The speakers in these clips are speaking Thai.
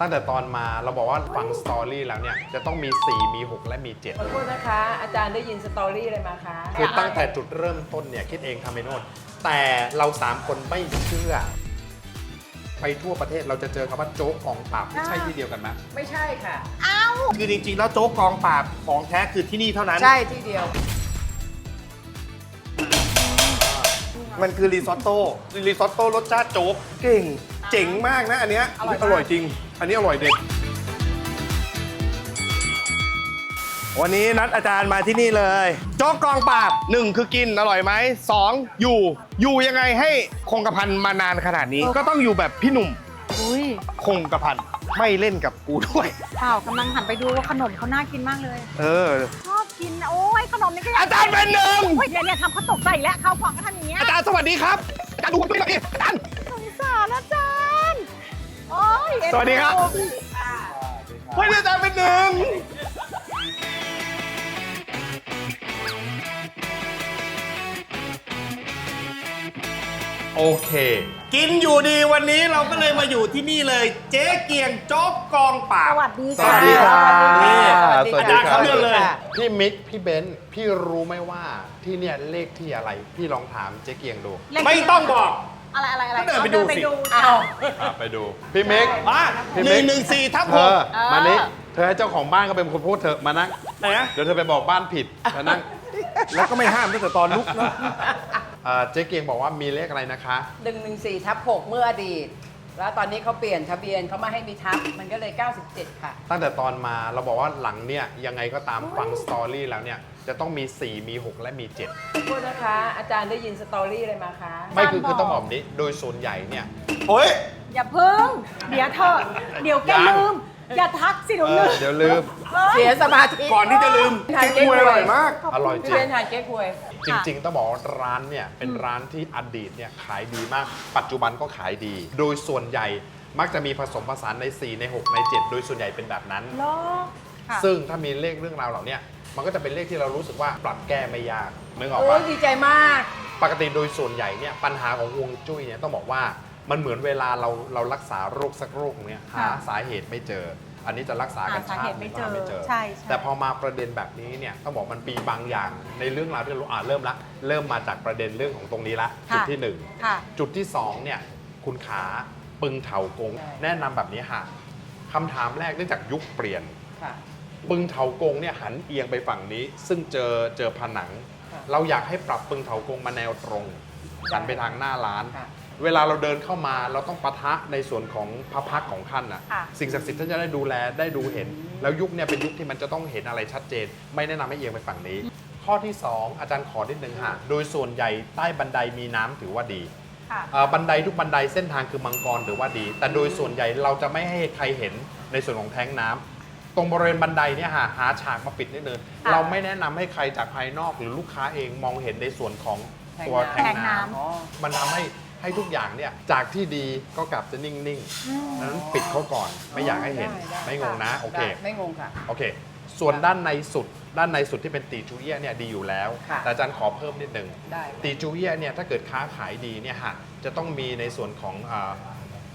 ตั้งแต่ตอนมาเราบอกว่าฟังสตอรี่แล้วเนี่ยจะต้องมี 4 มี 6 และมี ขอโทษนะคะ อาจารย์ได้ยินสตอรี่อะไรมาคะ7 คือตั้งแต่จุดเริ่มต้นเนี่ยคิดเองทำไปโน่นแต่เรา 3 คนไม่เชื่อ ไปทั่วประเทศเราจะเจอคำว่าโจ๊กกองปราบใช่ที่เดียวกันไหมไม่ใช่ค่ะ คือจริงๆ แล้วโจ๊กกองปราบของแท้คือที่นี่เท่านั้น ใช่ที่เดียว มันคือรีซอตโต้รีซอตโต้รสชาติโจ๊กเก่ง เจ๋งมากนะอันเนี้ยอร่อยมาก อร่อยจริง อันนี้อร่อยเด็ด วันนี้นัดอาจารย์มาที่นี่เลยโจ๊กกองปราบหนึ่งคือกินอร่อยไหมสองอยู่ อยู่ยังไงให้คงกระพันมานานขนาดนี้ ก็ต้องอยู่แบบพี่หนุ่มอุ้ยคงกระพันไม่เล่นกับกูด้วย เปล่ากำลังหันไปดูว่าขนมเขาน่ากินมากเลย เออ ชอบกิน โอ้ยขนมนี่ก็อยากอาจารย์เป็นหนึ่ง โอ้ยเนี่ยเนี่ยทำเขาตกใจอีกแล้วเขาวก่อนก็ทำอย่างเงี้ยอาจารย์สวัสดีครับอาจารย์ดูผมด้วยหน่อยดิอาจารย์ สงสารอาจารย์โอ้ยเอ็นสวัสดีครับเฮ้ยอาจารย์เป็นหนึ่งโอเค กินอยู่ดีวันนี้เราก็เลยมาอยู่ที่นี่เลย เจ๊เกียงโจ๊กกองปราสบวัสดีสวัสดีครับนี่สวัสดีอาจารย์เขาเลือกเลยพี่มิกพี่เบนซ์พี่รู้ไหมว่าที่เนี่ยเลขที่อะไร พี่ลองถามเจ๊เกียงดูเล่นไม่ต้องบอก อะไรอะไรอะไรก็เดินไปดูสิ อ้าวอะไปดู พี่มิกมาพี่หมินึ่กงหนึ่งสี่ทับเธหกอมานี่เธอให้เจ้าของบ้านก็เป็นคนพูดเธอะมานั่งไหนนะเดี๋ยวเธอไปบอกบ้านผิดมานั่งแล้วก็ไม่ห้ามตั้งแต่ตอนลุกนะ เอ่อเจ๊เกียงบอกว่ามีเลขอะไรนะคะ หนึ่งหนึ่งสี่ทับหกเมื่ออดีต แล้วตอนนี้เขาเปลี่ยนทะเบียนเขามาให้มีทับ มันก็เลย 97 ค่ะ ตั้งแต่ตอนมาเราบอกว่าหลังเนี่ยยังไงก็ตามฟังสตอรี่แล้วเนี่ย จะต้องมี 4 มี 6 และมี7ขอโทษนะคะ อาจารย์ได้ยินสตอรี่อะไรมาคะไม่คือคือต้องบอกแบบนี้โดยส่วนใหญ่เนี่ยโอ้ย อย่าพึ่ง เดี๋ยวเธอะเดี๋ยวแกยัง ลืม อย่าทักสิหนูเอลือมเดี๋ยวลืม เสียสมาธิก่อนที่จะลืมทานเก๊กฮวยอร่อยมาก อร่อยจพี่ริเบงนทานเก๊กฮวย จริงๆ ต้องบอกว่าร้านเนี่ยเป็นร้านที่อดีตเนี่ยขายดีมาก ปัจจุบันก็ขายดี โดยส่วนใหญ่มักจะมีผสมผสานใน 4 ใน 6 ใน 7 โดยส่วนใหญ่เป็นแบบนั้นเหรอค่ะ ซึ่งถ้ามีเลขเรื่องราวเหล่าเนี้ย มันก็จะเป็นเลขที่เรารู้สึกว่าปรับแก้ไม่ยากนึกออกโอ้ปะยดีใจมาก ปกติโดยส่วนใหญ่เนี่ยปัญหาของฮวงจุ้ยเนี่ยต้องบอกว่ามันเหมือนเวลาเราเรารักษาโรคสักโรคเนี่ยหาค่ะสาเหตุไม่เจอ อันนี้จะรักษากันหาสาชาเหติตุหไม่นึ่งเจอไม่เจอ ใช่ใช่ แต่พอมาประเด็นแบบนี้เนี่ยต้องบอกมันปีบางอย่างในเรื่องราวที่เราอ่าเริ่มละเริ่มมาจากประเด็นเรื่องของตรงนี้ละจุดที่หนึ่ง ค่ะ จุดที่สองเนี่ย คุณขาปึงเถากง ใช่ แนะนำแบบนี้ค่ะคำถามแรกเนื่องจากยุคเปลี่ยน ค่ะ ปึงเถากงเนี่ยหันเอียงไปฝั่งนี้ ซึ่งเจอเจอผนัง ค่ะเราอยากให้ปรับปึงเถากงมาแนวตรงหันไปทางหน้าร้าน ค่ะเวลาเราเดินเข้ามาเราต้องปะทะในส่วนของพระพักตร์ของท่านน่ะ ค่ะ สิ่งศักดิ์สิทธิ์ท่านจะได้ดูแลได้ดูเห็น แล้วยุคเนี่ยเป็นยุคที่มันจะต้องเห็นอะไรชัดเจน ไม่แนะนำให้เอียงไปฝั่งนี้ ข้อที่ 2 อาจารย์ขอนิดนึงค่ะโดยส่วนใหญ่ใต้บันไดมีน้ำถือว่าดี ค่ะเอ่อบันไดทุกบันไดเส้นทางคือมังกรถือว่าดี แต่โดยส่วนใหญ่เราจะไม่ให้ใครเห็นในส่วนของแท้งน้ำ ตรงบริเวณบันไดเนี่ยหาหาฉากมาปิดนิดนึงค่ะเราไม่แนะนำให้ใครจากภายนอกหรือลูกค้าเองมองเห็นในส่วนของตัวแท้แท้งงน้น้ำ อ๋อำมันทำให้ให้ทุกอย่างเนี่ยจากที่ดีก็กลับจะนิ่งๆดังนั้นปิดเขาก่อนไม่อยากให้เห็นได้ได้ ไม่งงนะโอเค ได้ไม่งงค่ะ โอเค ส่วนด้านในสุด ด้านในสุดที่เป็นตีจูเอียะเนี่ยดีอยู่แล้ว ค่ะ แต่อาจารย์ขอเพิ่มนิดนึงได้ ตีจูเอียะเนี่ยถ้าเกิดค้าขายดีเนี่ยฮะจะต้องมีในส่วนของอา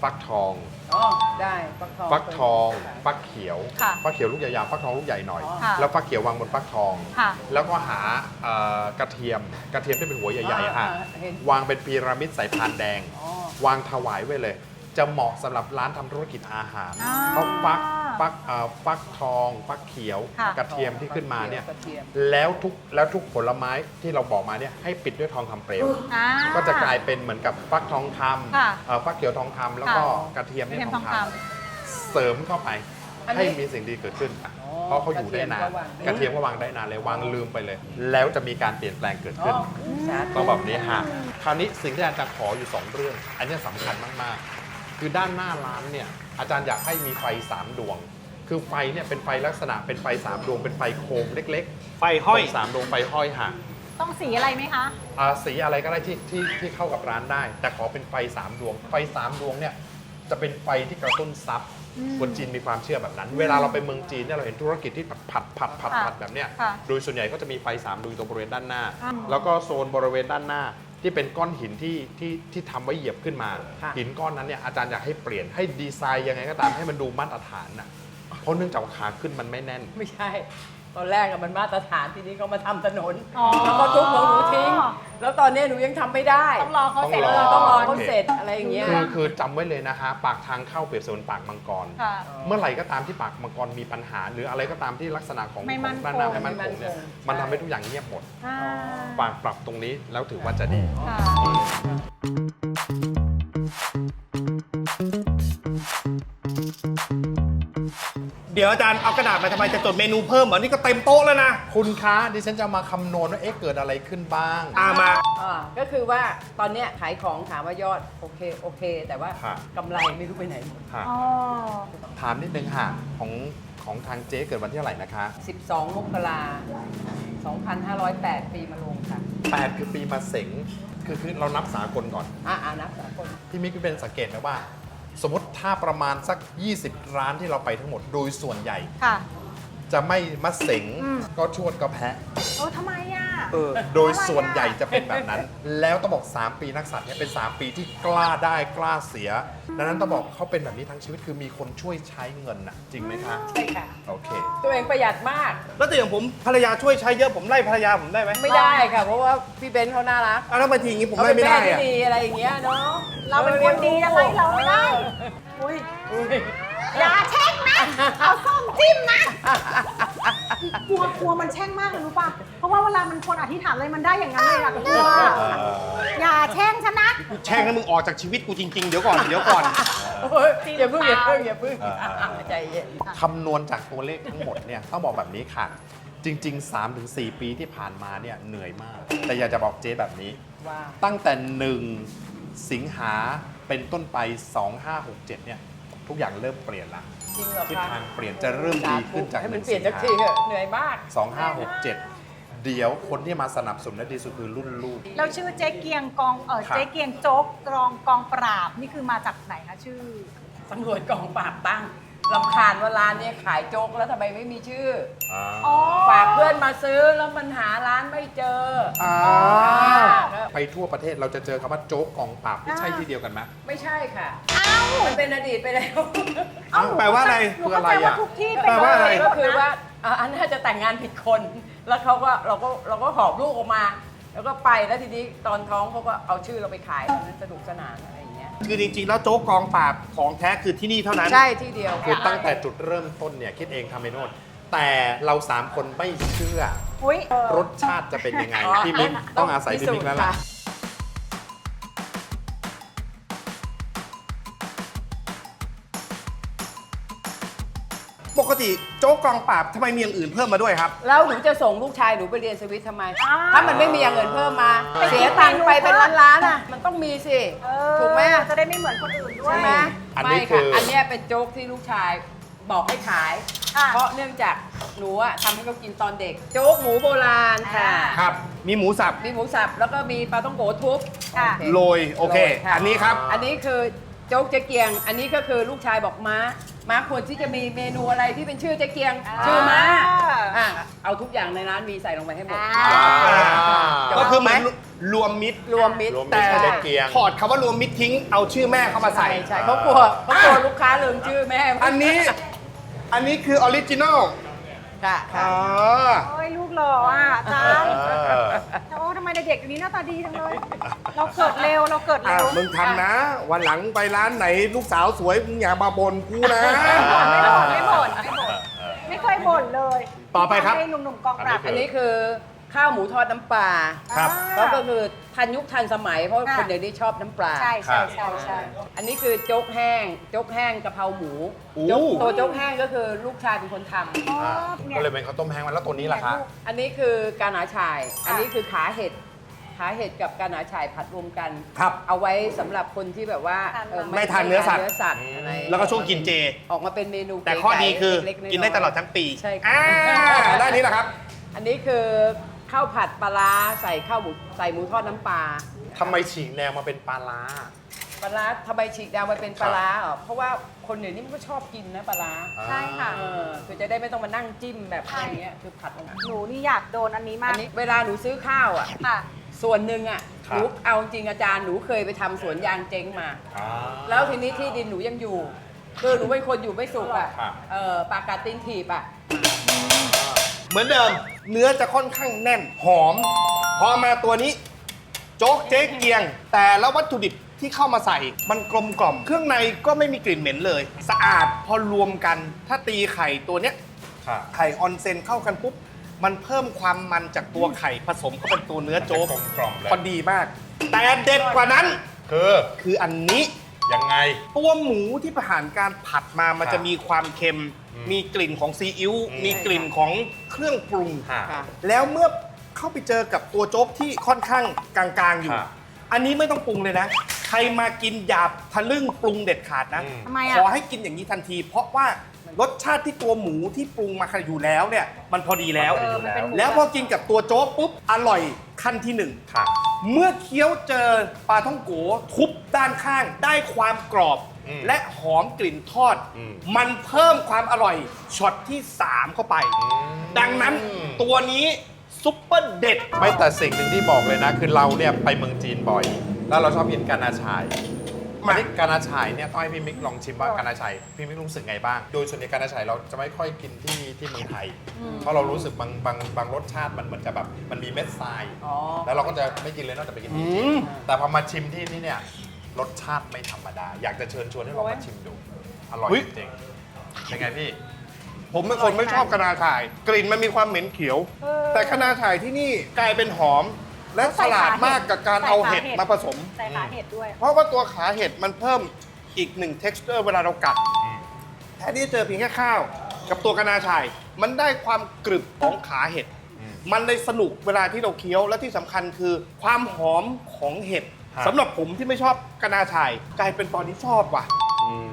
ฟักทอง อ๋อได้ฟักทอง ฟักทองค่ะฟักเขียว ค่ะฟักเขียวลูกใหญ่ๆฟักทองลูกใหญ่หน่อยอ๋อค่ะ แล้วฟักเขียววางบนฟักทอง ค่ะ แล้วก็หาเอ่อกระเทียม กระเทียมที่เป็นหัวใหญ่ๆอะฮะอ่าเห็น วางเป็นพีระมิดใส่พานแดง อ๋อ วางถวายไว้เลย จะเหมาะสำหรับร้านทำธุรกิจอาหาร อ่า เพราะฟัก ฟักเอ่อฟักทองฟักเขียวค่ะ กระเทียมที่ขึ้นมาเนี่ยกระเทียมแล้วทุกแล้วทุกผลไม้ที่เราบอกมาเนี่ยให้ปิดด้วยทองคำเปลว อ่า ก็จะกลายเป็นเหมือนกับฟักทองคค่ะำเอ่อฟักเขียวทองคำแล้วก็ค่ะกระเทียมกระเนี่ยเทียมทองทองคคำเสริมเข้าไป อันนี้ให้มีสิ่งดีเกิดขึ้นอ๋อเพราะเขาอยู่ได้นานกระเทียมก็วางกระเทียมก็วางได้นานเลยวางลืมไปเลย แล้วจะมีการเปลี่ยนแปลงเกิดอ๋ขึ้นอสาธุต้องแบบนี้ฮะคราวนี้สิ่งที่อาจารย์จะขออยู่ 2 เรื่อง อันนี้สำคัญมาก ๆ คือด้านหน้าร้านเนี่ย อาจารย์อยากให้มีไฟ 3 ดวง คือไฟเนี่ยเป็นไฟลักษณะเป็นไฟ 3 ดวง เป็นไฟโคมเล็กไฟๆห้อยตรงสามดวงไฟห้อยห่างต้องสีอะไรไหมคะ อ่าสีอะไรก็ได้ที่ที่ที่เข้ากับร้านได้ แต่ขอเป็นไฟ 3 ดวง ไฟ 3 ดวงเนี่ยจะเป็นไฟที่กระตุ้นซับอืมคนจีนมีความเชื่อแบบนั้น เวลาเราไปเมืองจีนเนี่ยเราเห็นธุรกิจที่ผัดผัดผัดผัดค่ะผัดแบบเนี้ยค่ะโดยส่วนใหญ่ก็จะมีไฟ 3 ดวงอยู่ตรงบริเวณด้านหน้าอืมแล้วก็โซนบริเวณด้านหน้า ที่เป็นก้อนหินที่ที่ที่ทำไว้เหยียบขึ้นมา ค่ะ หินก้อนนั้นเนี่ยอาจารย์อยากให้เปลี่ยนให้ดีไซน์ยังไงก็ตามให้มันดูมาตรฐานน่ะเพราะเนื่องจากว่าขาขึ้นมันไม่แน่น ไม่ใช่ ตอนแรกอะมันมาตรฐานทีนี้เขามาทำถนนอ๋อ แล้วก็ทุบของหนูทิ้ง แล้วตอนนี้หนูยังทำไม่ได้ต้องรอเขาเสร็จต้องรเออต้องรอเขาเสร็จอะไรอย่างเงี้ยคือคือจำไว้เลยนะคะปากทางเข้าเปรียบเสมือนปากมังกร ค่ะ เมื่อไหร่ก็ตามที่ปากมังกรมีปัญหา หรืออะไรก็ตามที่ลักษณะของไม่มั่นของด้านหน้าคงไม่มั่นคงเนี่ยไม่มั่นคงมันทำให้ทุกอย่างเงียบหมดอ่าปากปรับตรงนี้แล้วถือว่าจะดี ค่ะ เดี๋ยวอาจารย์เอากระดาษมาทำไมจะจดเมนูเพิ่มเหรอนี่ก็เต็มโต๊ะแล้วนะคุณคะดิฉันจะมาคำนวณว่าเอ๊ะเกิดอะไรขึ้นบ้างอามา อ่าก็คือว่าตอนเนี้ยขายของถามว่ายอดโอเคโอเค แต่ว่าค่ะกำไรไม่รู้ไปไหนหมด ค่ะ อ๋อ ถามนิดนึงค่ะของของทางเจ๊เกิดวันที่เท่าไหร่นะคะ 12มกรา2508 ปีมาลงค่ะ 8 คือปีมาเสงคือคือเรานับสากลก่อน อ่าอ่านับสากล พี่มิกพี่เป็นสังเกตไหมว่า สมมติถ้าประมาณสัก 20 ร้านที่เราไปทั้งหมดโดยส่วนใหญ่ ค่ะ จะไม่มาเสงอืม ก็ชวดก็แพะ โอ้ทำไมอะ เออโดยส่วนใหญ่จะเป็นแบบนั้น แล้วต้องบอก 3 ปีนักสัตว์เนี่ยเป็น 3 ปีที่กล้าได้กล้าเสีย ดังนั้นต้องบอกเขาเป็นแบบนี้ทั้งชีวิตคือมีคนช่วยใช้เงินน่ะจริงไหมคะ ใช่ค่ะ โอเค ตัวเองประหยัดมาก แล้วแต่อย่างผมภรรยาช่วยใช้เยอะผมไล่ภรรยาผมได้ไหมไม่ได้ค่ะ เพราะว่าพี่เบนซ์เขาน่ารักอ้าวแล้วบางทีอย่างนี้ผมเขาไล่เป็นไม่แม่ได้ที่อะดีอะไรอย่างเงี้ยเนาะเราเป็นคนดีจะไล่เราไม่ได้ อุ้ย อย่าแช่งนะ เอาส้มจิ้มนะกลัวกลัวมันแช่งมากเลยรู้ป่ะ เพราะว่าเวลามันคนอธิษฐานอะไรมันได้อย่างนั้นเลยอะกลัวอย่าแช่งฉันนะ แช่งแล้วมึงออกจากชีวิตกูจริง ๆ เดี๋ยวก่อน เดี๋ยวก่อนโอ้ยอย่าเพิ่งอย่าเพิ่งอย่าเพิ่งอ่าๆใจเย็นคำนวณจากตัวเลขทั้งหมดเนี่ยต้องบอกแบบนี้ค่ะ จริง ๆ 3-4 ปีที่ผ่านมาเนี่ยเหนื่อยมาก แต่อยากจะบอกเจ๊แบบนี้ ว่าตั้งแต่ 1 สิงหาเป็นต้นไป 2567 เนี่ย ทุกอย่างเริ่มเปลี่ยนละจริงเหรอทิศคะทางเปลี่ยนจะเริ่มดีขึ้นจากให้มัน1เปลี่ยนสิสังกหาทีเถอะเหนื่อยมาก2567เดี๋ยวคนที่มาสนับสนุนและดีสุดคือรุ่นลูก เราชื่อเจ๊เกียงกองเออครับ เจ๊เกียงโจ๊กกรองกองปราบนี่คือมาจากไหนคะชื่อ ตำรวจกองปราบตั้งลำคาญว่าร้านเนี้ขายโจ๊กแล้วทำไมไม่มีชื่ออ๋อ ฝากเพื่อนมาซื้อแล้วมันหาร้านไม่เจออ่าอ่าไปทั่วประเทศเราจะเจอคำว่าโจ๊กกองปราบใช่ที่เดียวกันไหม ไม่ใช่ค่ะ มันเป็นอดีตไปแล้วเอ้าแปลว่าอะไรหนูเข้าใจว่าทุกที่เป็นแปลว่าอะไร ก็คือว่าอ่าอันน่าจะแต่งงานผิดคน แล้วเขาก็เราก็เราก็หอบลูกออกมา แล้วก็ไปแล้วทีนี้ตอนท้องเขาก็เอาชื่อเราไปขายตอนนั้นสนุกสนานอะไรอย่างเงี้ยคือจริงๆ แล้วโจ๊กกองปราบของแท้คือที่นี่เท่านั้น ใช่ที่เดียวคือตั้งแต่จุดเริ่มต้นเนี่ย คิดเองทำเองโน่นแต่เราสามคนไม่เชื่อ อุ้ยรสชาติจะเป็นยังไงพี่มิกต้องอาศัยพี่มิกแล้วล่ะ ปกติโจ๊กกองปราบทำไมมีอย่างอื่นเพิ่มมาด้วยครับ แล้วหนูจะส่งลูกชายหนูไปเรียนสวิตทำไม อ้าวถ้ามันไม่มีอย่างอื่นเพิ่มมาไปกินเสียตังค์ไปเป็นเมนูล้านๆอะ มันต้องมีสิ เออถูกไหมจะได้ไม่เหมือนคนอื่นด้วยใช่ไหมอันนี้ไม่คืค่ะออั อันเนี้ยเป็นโจ๊กที่ลูกชายบอกให้ขายค่ะ เพราะเนื่องจากหนูอะทำให้เขากินตอนเด็ก โจ๊กหมูโบราณค่ะอ่าครับ มีหมูสับมีหมูสับแล้วก็มีปลาต้องโกทุบค่ะโอเคโรยโอเค โรยค่ะอันนี้ครับ อันนี้คือโจ๊กเจ๊เกียง อันนี้ก็คือลูกชายบอกม้า ม้าควรที่จะมีเมนูอะไรที่เป็นชื่อเจ๊เกียงอ่าชื่อม้าอะเอาทุกอย่างในร้านมีใส่ลงไปให้หมดอ่าจบก็คือเหมือนไหมรวมมิตรรวมมิตรรวมมิตรแต่เจ๊เกียง ถอดคำว่ารวมมิตรทิ้งเอาชื่อแม่เข้ามาใส่ใช่ใช่เขากลัวเขากลัวลูกค้าลืมชื่อแม่อันนี้อันนี้คือออริจินอลค่ะค่ะอ๋อโอ้ยลูกหล่ออะอาจารย์เออโอ้ทำไม เด็กๆอยู่นี้หน้าตาดีจังเลย เราเกิดเร็วเราเกิดอะเร็วมึงทำนะ วันหลังไปร้านไหนลูกสาวสวยมึงอย่ามาบ่นกูนะ ไม่บ่นไม่บ่นไม่บ่นไม่เคยบ่นเลยต่อไปครับ ให้หนุ่มๆกองปราบอันนี้คือ ข้าวหมูทอดน้ำปลาครับก็ก็คือทันยุคทันสมัยเพราะค่ะ คนเดี๋ยวนี้ชอบน้ำปลา ใช่ใช่ใช่ใช่ อันนี้คือโจ๊กแห้ง โจ๊กแห้งกะเพราหมูอู้ โจ๊กตัวโจ๊กแห้งก็คือลูกชายเป็นคนทำอ๋ออ่าเนี่ย ก็เลยเป็นข้าวต้มแห้งมาแล้วตัวนี้ล่ะคะ อันนี้คือกาหนาชายค่ะอันนี้คือขาเห็ด ขาเห็ดกับกาหนาชายผัดรวมกัน ครับ เอาไว้สำหรับคนที่แบบว่าเออไม่ทานเนื้อสัตว์เนื้อสัตว์อะไรแล้วก็ช่วงกินเจ ออกมาเป็นเมนูแต่ข้อดีคือเล็ๆๆกินได้ตลอดทั้งปีใช่ค่ะ อ่าด้านนี้แหละครับ อันนี้คือ ข้าวผัดปลาร้าใส่ข้าวหมูใส่หมูทอดน้ำปลาทำไมฉีกแนวมาเป็นปลาร้า ปลาร้าทำไมฉีกดาวมาเป็นปลาร้าเหรอเพราะว่าคนเดี๋ยวนี้มันก็ชอบกินนะปลาร้าใช่ค่ะ เออคือจะได้ไม่ต้องมานั่งจิ้มแบบใช่อย่างเงี้ยคือผัดลงหนูนี่อยากโดนอันนี้มาอักนนี้เวลาหนูซื้อข้าวอะ ค่ะ ส่วนหนึ่งอะคหรับนูเอาจริงอาจารย์หนูเคยไปทำสวนยางเจ๊งมา อ่า แล้วทีนี้ที่ดินหนูยังอยู่ คือหนูเป็นคนอยู่ไม่สุขอะครับ เออปากกาตีนถีบอะ เหมือนเดิม เนื้อจะค่อนข้างแน่นหอม พอมาตัวนี้ โจ๊กเจ๊เกียง แต่แล้ววัตถุดิบที่เข้ามาใส่ มันกลมกล่อม เครื่องในก็ไม่มีกลิ่นเหม็นเลย สะอาดพอรวมกัน ถ้าตีไข่ตัวเนี้ยค่ะไข่ออนเซนเข้ากันปุ๊บ มันเพิ่มความมันจากตัวไข่ผสมเข้าเป็นตัวเนื้อโจ๊กมันจะกลมกล่อมเลยพอดีมาก แต่เด็ดกว่านั้น คือคืออันนี้ ยังไง ตัวหมูที่ผ่านการผัดมามันครับจะมีความเค็มอื มมีกลิ่นของซีอิ๊วอืมมีกลิ่นของเครื่องปรุงค่ะค่ะ แล้วเมื่อเข้าไปเจอกับตัวโจ๊กที่ค่อนข้างกลางๆอยู่ครับอันนี้ไม่ต้องปรุงเลยนะ ใครมากินหยาบทะลึ่งปรุงเด็ดขาดนะอืมทำไมขอะอให้กินอย่างนี้ทันที เพราะว่ารสชาติที่ตัวหมูที่ปรุงมาอยู่แล้วเนี่ยมันพอดีแล้ว เออมันเป็นหมู แล้วพอกินกับตัวโจ๊กปุ๊บอร่อยขั้นที่หนึ่ง ค่ะ เมื่อเคี้ยวเจอปลาท่องโกทุบด้านข้างได้ความกรอบ อืมและหอมกลิ่นทอด อืมมันเพิ่มความอร่อยช็อตที่ 3 เข้าไป ดังนั้นตัวนี้ซุปเปอร์เด็ด ไม่แต่สิ่งหนึ่งที่บอกเลยนะ คือเราเนี่ยไปเมืองจีนบ่อย แล้วเราชอบกินกานาชายมาอันนี้กานาชายเนี่ยต้องให้พี่มิกลองชิมว่ากานาชายพี่มิกรู้สึกไงบ้าง โดยส่วนใหญ่กานาชายเราจะไม่ค่อยกินที่ที่เมืองไทย เพราะเรารู้สึกบางบางบางรสชาติมันเหมือนจะแบบมันมีเม็ดทรายอ๋อแล้วเราก็จะไม่กินเลยนอกจากไปกินที่อืจีนมแต่พอมาชิมที่นี่เนี่ย รสชาติไม่ธรรมดา อยากจะเชิญชวนให้ลองมาชิมดู อร่อยเฮ้ยจริงๆเป็นไงพี่ ผมเป็นคนไม่ชอบกะนาฉาย กลิ่นมันมีความเหม็นเขียว เออแต่กะนาฉายที่นี่กลายเป็นหอม และฉลาดมากกับการเอาเห็ดมาผสม ใส่ขาเห็ดด้วย เพราะว่าตัวขาเห็ดมันเพิ่มอีกหนึ่ง texture เวลาเรากัดอืม แทนที่จะเจอเพียงแค่ข้าว กับตัวกะนาฉาย มันได้ความกรึบของขาเห็ด อืม มันเลยสนุกเวลาที่เราเคี้ยวและที่สำคัญคือ ความหอมของเห็ด ครับสำหรับผมที่ไม่ชอบกะนาฉาย กลายเป็นตอนนี้ชอบว่ะ อืม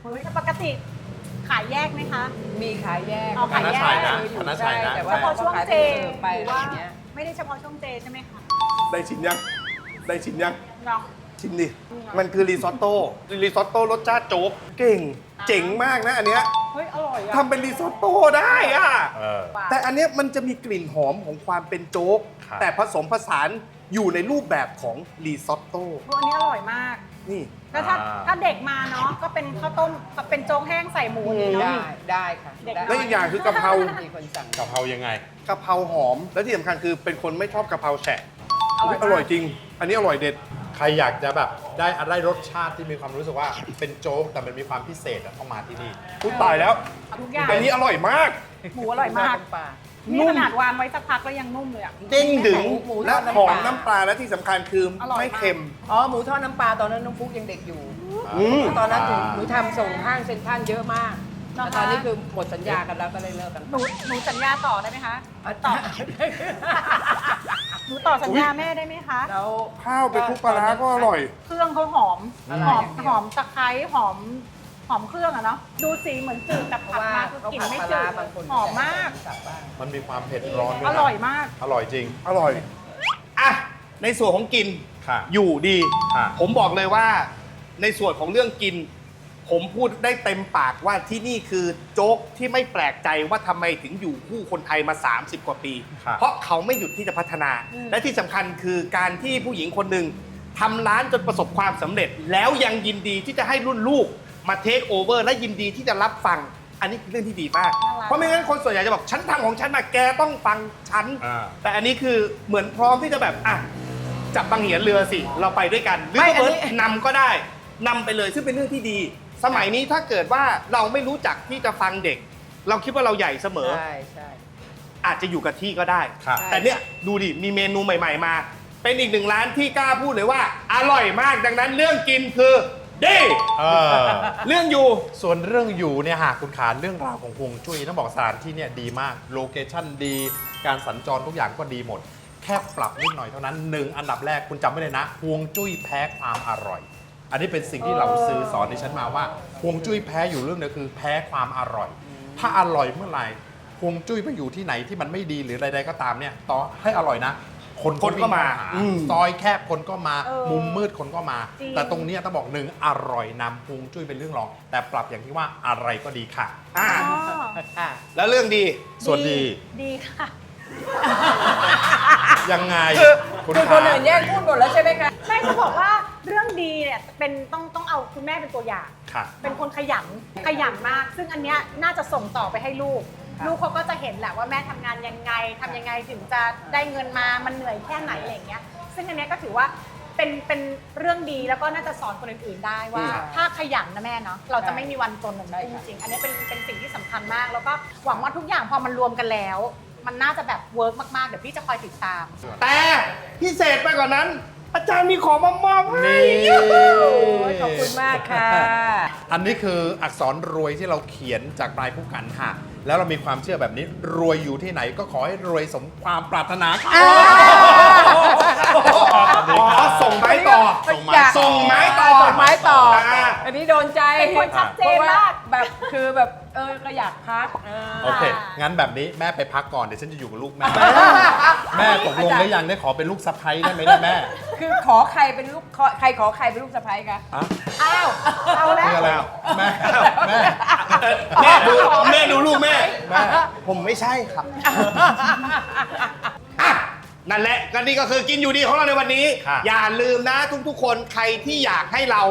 เฮ้ยปกติขายแยกไหมคะ มีขายแยกเอาขายแยกคณะชายนะอยู่คณะชายนะใแต่เฉว่าพาะช่วงเจขาไปหรืออะไรว่าอย่างเงี้ย ไม่ได้เฉพาะช่วงเจใช่ไหมคะได้ชิมยัง ได้ชิมยัง ลอง ชิมดิ มันคือรีซอตโต้รีซอตโต้รสชาติโจ๊ก เก่ง เจ๋งมากนะอันเนี้ยเฮ้ย อร่อยอะทำเป็นรีซอตโต้ได้อะ เออ แต่อันเนี้ยมันจะมีกลิ่นหอมของความเป็นโจ๊ก ครับ แต่ผสมผสาน อยู่ในรูปแบบของรีซอตโต้อันนี้อร่อยมาก นี่ แล้วถ้าอ่า ถ้าเด็กมาเนาะก็เป็นข้าวต้มเป็นโจ๊กแห้งใส่หมูนี่เนาะ ได้ได้ค่ะเด็ก ได้และอีกอย่างคือกะเพรามีคนสั่งกะเพรายังไง กะเพราหอม และที่สำคัญคือเป็นคนไม่ชอบกะเพราแฉะอร่อยมากอร่อยจริง อันนี้อร่อยเด็ด ใครอยากจะแบบได้ได้รสชาติที่มีความรู้สึกว่าเป็นโจ๊กแต่มันมีความพิเศษอะต้องมาที่นี่ พูดตายแล้ว ทุกอย่างอันนี้อร่อยมาก หมูอร่อยมากปลา นี่ขนาดวางไว้สักพักแล้วยังนุ่มเลยอะ เด้งดึงหมูและทอดน้ำหอมปลา น้ำปลาและที่สำคัญคืออร่อยมาก ไม่เค็ม อ๋อหมูทอดน้ำปลาตอนนั้นน้องฟุกยังเด็กอยู่ อืม ตอนนั้นถึงหนูทำส่งห้างเซ็นทรัลเยอะมากเหรอคะแต่ตอนนี้คือหมดสัญญากันแล้วก็เลยเลิกกันหนูหนูสัญญาต่อได้ไหมคะอะต่อ หนูต่อสัญญาแม่ได้ไหมคะ แล้ว ข้าวไปคลุกปลาร้าก็อร่อย เครื่องเขาหอมอหร่ออยมอย่างเดียวหอมตะไคร้หอม หอมเครื่องอะเนาะดูสีเหมือนจืดแต่เพผัราะดว่ามาคือเขากลิ่นผัดไม่ปลาจืร้าดบางคนหอมมากสับบ้างมันมีความเผ็ดร้อนด้วยอนะร่อยมาก อร่อยจริง อร่อย อะ ในส่วนของกิน ค่ะอยู่ดี ค่ะ ผมบอกเลยว่า ในส่วนของเรื่องกิน ผมพูดได้เต็มปากว่าที่นี่คือโจ๊กที่ไม่แปลกใจว่าทำไมถึงอยู่คู่คนไทยมา 30 กว่าปี ครับ เพราะเขาไม่หยุดที่จะพัฒนาและที่สำคัญคือการที่ผู้หญิงคนหนึ่งทำร้านจนประสบความสำเร็จ แล้วยังยินดีที่จะให้รุ่นลูก มาเทคโอเวอร์และยินดีที่จะรับฟัง อันนี้คือเรื่องที่ดีมาก น่ารัก เพราะไม่งั้นคนส่วนใหญ่จะบอกฉันทำของฉันนะแกต้องฟังฉัน อ่า แต่อันนี้คือเหมือนพร้อมที่จะแบบอะจับบางเหียนเรือสิ เราไปด้วยกัน หรือไม่อันเบินี้ร์นำก็ได้นำไปเลยซึ่งเป็นเรื่องที่ดี สมัยนี้ถ้าเกิดว่าเราไม่รู้จักที่จะฟังเด็ก เราคิดว่าเราใหญ่เสมอ ใช่ใช่ อาจจะอยู่กับที่ก็ได้ ครับ แต่เนี่ยดูดิ มีเมนูใหม่ ๆ มา เป็นอีกหนึ่งร้านที่กล้าพูดเลยว่า อร่อยมาก ดังนั้นเรื่องกินคือ ดีเออเรื่องอยู่ ส่วนเรื่องอยู่เนี่ยหากคุณขานเรื่องราวของฮวงจุ้ยต้องบอกสถานที่เนี่ยดีมากโลเคชั่นดี การสัญจรทุกอย่างก็ดีหมด แค่ปรับนิดหน่อยเท่านั้นหนึ่งอันดับแรกคุณจำไว้เลยนะฮวงจุ้ยแพ้ความอร่อย อันนี้เป็นสิ่งที่เราซื้อสอนในฉันมาว่าฮวงจุ้ยแพ้อยู่เรื่องเดียวคือ แพ้ความอร่อย ถ้าอร่อยเมื่อไหร่ฮวงจุ้ยไปอยู่ที่ไหนที่มันไม่ดีหรือใดๆก็ตามเนี่ยต่อให้อร่อยนะ คนคนก็มาวิ่งหอืมซอยแคบคนก็มาเออมุมมืดคนก็มาจริงแต่ตรงเนี้ยต้องบอกหนึ่งอร่อยนำฮวงจุ้ยเป็นเรื่องรอง แต่ปรับอย่างที่ว่าอะไรก็ดีค่ะอ่าอ๋อค่ะแล้วเรื่องดีส่วนดี ดีค่ะ ยังไงคือณคนอื่นแย่งพูดหมดแล้วใช่ไหมคะแม่จะบอกว่าเรื่องดีเนี่ยเป็นต้องต้องเอาคุณแม่เป็นตัวอย่างค่ะเป็นคนขยันขยันมาก ซึ่งอันเนี้ยน่าจะส่งต่อไปให้ลูกครับ ลูกเขาก็จะเห็นแหละว่าแม่ทำงานยังไงทำยังไงถึงจะได้เงินมามันเหนื่อยแค่ไหนอะไรอย่างเงี้ย ซึ่งอันเนี้ยก็ถือว่าเป็นเป็นเรื่องดีแล้วก็น่าจะสอนคนอื่นๆได้ว่าครับถ้าขยันนะแม่เนาะเราจะไม่มีวันจนแบบใช่นี้ครับจริงๆอันเนี้ยเป็นเป็นสิ่งที่สำคัญมาก แล้วก็หวังว่าทุกอย่างพอมันรวมกันแล้ว มันน่าจะแบบเวิร์กมากๆเดี๋ยวพี่จะคอยติดตาม แต่พิเศษไปกว่านั้น อาจารย์มีของมามอบให้ นี่โอ้ยขอบคุณมากค่ะ อันนี้คืออักษรรวยที่เราเขียนจากปลายผู้กันค่ะ แล้วเรามีความเชื่อแบบนี้ รวยอยู่ที่ไหนก็ขอให้รวยสมความปรารถนาค่ะอ๋อส่งไม้ต่อ ส่งไม้อยากส่งไม้ต่อ ส่งไม้ต่ออ่าอันนี้โดนใจ เป็นคนชัดเจนมากพระว่ แบบคือแบบเออก็อยากพักเออ โอเค งั้นแบบนี้แม่ไปพักก่อน เดี๋ยวฉันจะอยู่กับลูกแม่ แม่ตกลงได้ยังได้ขอเป็นลูกสะใภ้ได้ไหมเนี่ยแม่คือขอใครเป็นลูกขอใครขอใครเป็นลูกสะใภ้คะอะอ้าวเอาแล้วคืออะไรอะแม่แม่แม่ดูแม่ดูลูกแม่ แม่ ผมไม่ใช่ครับ อะนั่นแหละก็นี่ก็คือกินอยู่ดีของเราในวันนี้ ค่ะอย่าลืมนะทุกๆคนใครที่อยากให้เรา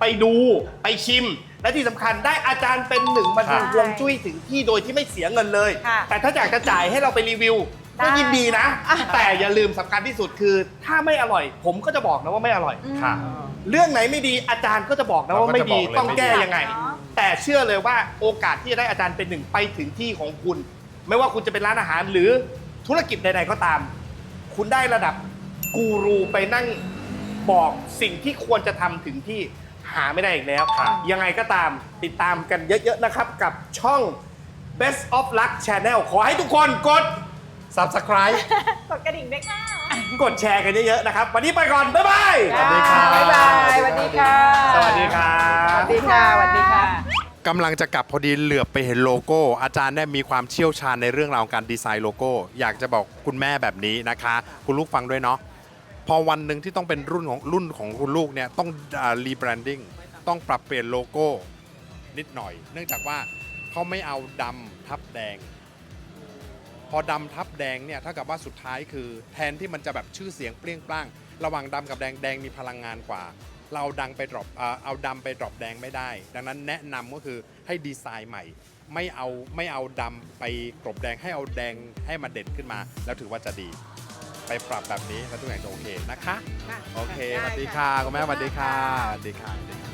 ไปดูไปชิม และที่สำคัญได้อาจารย์เป็นหนึ่งมาดูค่ะฮวงจุ้ยถึงที่โดยที่ไม่เสียเงินเลย ค่ะแต่ถ้าอยากจะจ่ายให้เราไปรีวิว ได้ก็ยินดีนะแต่อย่าลืมสำคัญที่สุดคือ ถ้าไม่อร่อย ผมก็จะบอกนะว่าไม่อร่อย ค่ะ เรื่องไหนไม่ดีอาจารย์ก็จะบอกนะว่าไม่ดีเราก็จะบอกเลย ต้องแก้ไม่ดียังไง เนาะแต่เชื่อเลยว่าโอกาสที่จะได้อาจารย์เป็นหนึ่งไปถึงที่ของคุณ ไม่ว่าคุณจะเป็นร้านอาหารหรือธุรกิจใดๆก็ตาม คุณได้ระดับกูรูไปนั่งบอกสิ่งที่ควรจะทำถึงที่ หาไม่ได้อีกแล้วครับยังไงก็ตามติดตามกันเยอะๆนะครับ กับช่อง Best of Luck Channel ขอให้ทุกคนกด subscribe กดกระดิ่งด้วยค่ะ กดแชร์กันเยอะๆนะครับ วันนี้ไปก่อน บ๊ายบายสวัสดีครับ บ๊ายบายสวัสดีค่ะ สวัสดีครัสบวัสดีค่ะสวัสดีค่ะกำลังจะกลับพอดีเหลือบไปเห็นโลโก้ อาจารย์เนี่ยมีความเชี่ยวชาญในเรื่องราวการดีไซน์โลโก้ อยากจะบอกคุณแม่แบบนี้นะคะ คุณลูกฟังด้วยเนาะ พอวันหนึ่งที่ต้องเป็นรุ่นของรุ่นของคุณลูกเนี่ยต้องรีแบรนดิ้งต้องปรับเปลี่ยนโลโก้นิดหน่อย เนื่องจากว่าเขาไม่เอาดำทับแดง พอดำทับแดงเนี่ยเท่ากับว่าสุดท้ายคือ แทนที่มันจะแบบชื่อเสียงเปรี้ยงปร้าง ระหว่างดำกับแดงแดงมีพลังงานกว่า เราดังไปดรอปเอาดำไปดรอปแดงไม่ได้ ดังนั้นแนะนำก็คือให้ดีไซน์ใหม่ ไม่เอาไม่เอาดำไปกลบแดงให้เอาแดงให้มันเด่นขึ้นมา แล้วถือว่าจะดี ไปปรับแบบนี้แล้วทุกอย่างจะโอเคนะคะ โอเคสวัสดีค่ะคุณแม่สวัสดีค่ะสวัสดีค่ะสวัสดีค่ะ